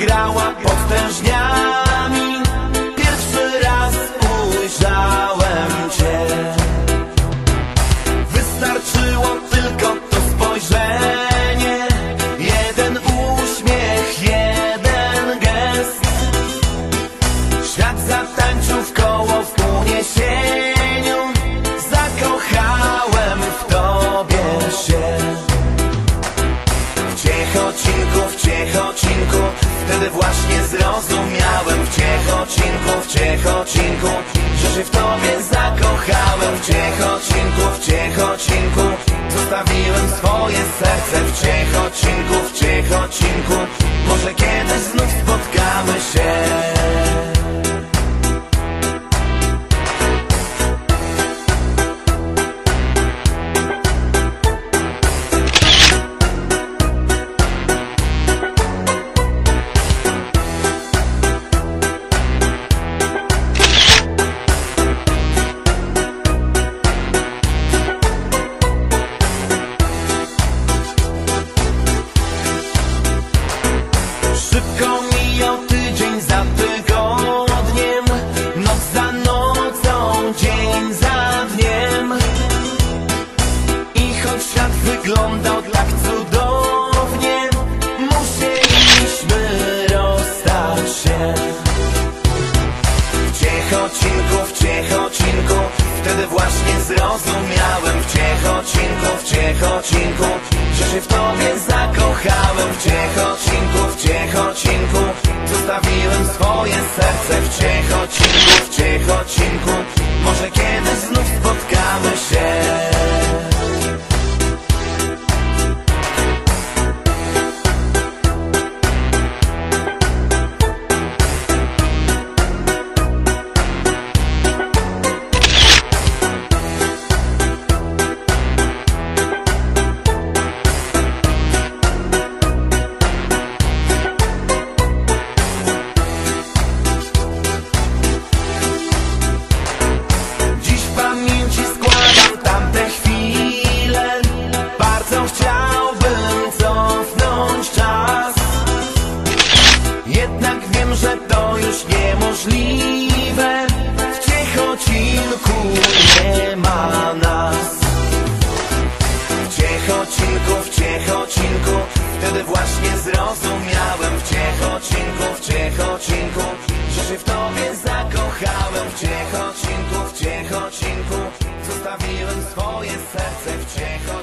grała potężniami. Pierwszy raz ujrzałem Cię. Wystarczyło tylko to spojrzenie. Jeden uśmiech, jeden gest. Świat zatańczył w koło w uniesieniu. Zakochałem w Tobie się. W ciechocinku, w ciechocinku Wtedy właśnie zrozumiałem. W Ciechocinku, w Ciechocinku Że się w tobie zakochałem. W Ciechocinku, w Ciechocinku Zostawiłem swoje serce. W Ciechocinku, w Ciechocinku Ciechocinku, w Ciechocinku Wtedy właśnie zrozumiałem. W Ciechocinku, w Ciechocinku Że się w tobie zakochałem. W Ciechocinku, w Ciechocinku Zostawiłem swoje serce W Ciechocinku, w Ciechocinku Jednak wiem, że to już niemożliwe. W Ciechocinku nie ma nas. W Ciechocinku, w Ciechocinku Wtedy właśnie zrozumiałem. W Ciechocinku, w Ciechocinku Że się w tobie zakochałem. W Ciechocinku, w Ciechocinku Zostawiłem swoje serce w Ciechocinku